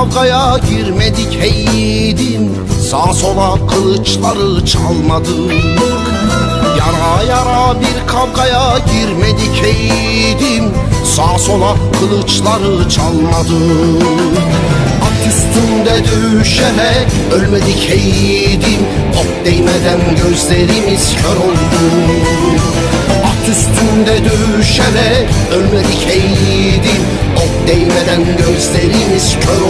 kavgaya girmedik heydim Sağ sola kılıçları çalmadık Yara yara bir kavgaya girmedik heydim Sağ sola kılıçları çalmadık At üstünde dövüşerek ölmedik heydim Ok değmeden gözlerimiz kör oldu. At üstünde dövüşerek ölmedik heydim Ok değmeden gözlerimiz kör oldu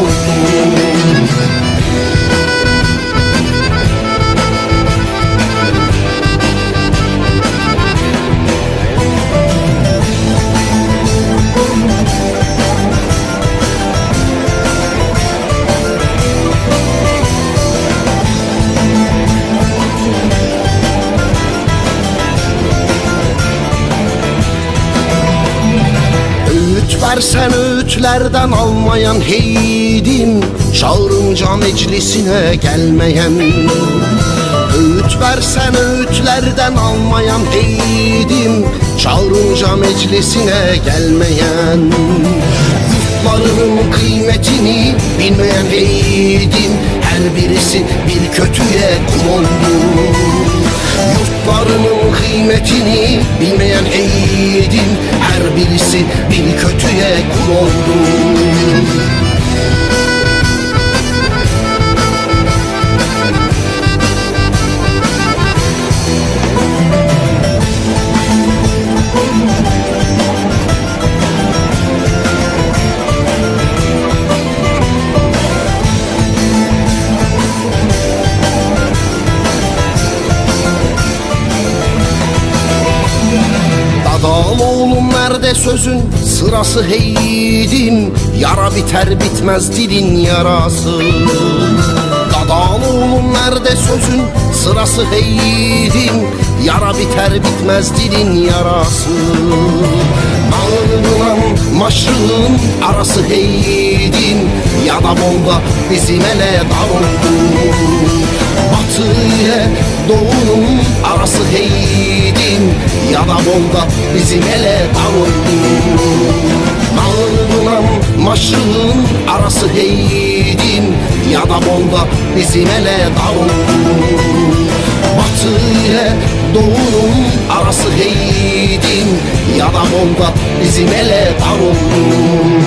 Öğüt versen öğütlerden almayan heydim Çağırınca meclisine gelmeyen. Öğüt versen öğütlerden almayan heydim Çağırınca meclisine gelmeyen. Yurtlarının kıymetini bilmeyen heydim Her birisi bir kötüye kul oldu Yurtlarının kıymetini bilmeyen Birisi bir kötüye kul oldu Dadal oğlum nerede sözün? Sırası heydim Yara biter bitmez dilin yarası. Dadal oğlum nerede sözün? Sırası heydim Yara biter bitmez dilin yarası. Ağırınan maşrığın arası heydim Ya da bomba bizim ele dar oldu Batı doğunun arası heydim Ya da bomba bizim ele dar oldu Ağırınan maşrığın arası heydim Ya da bomba bizim ele dar oldu Batı ile doğunun arası heydim Ya da bomba bizim ele dar oldu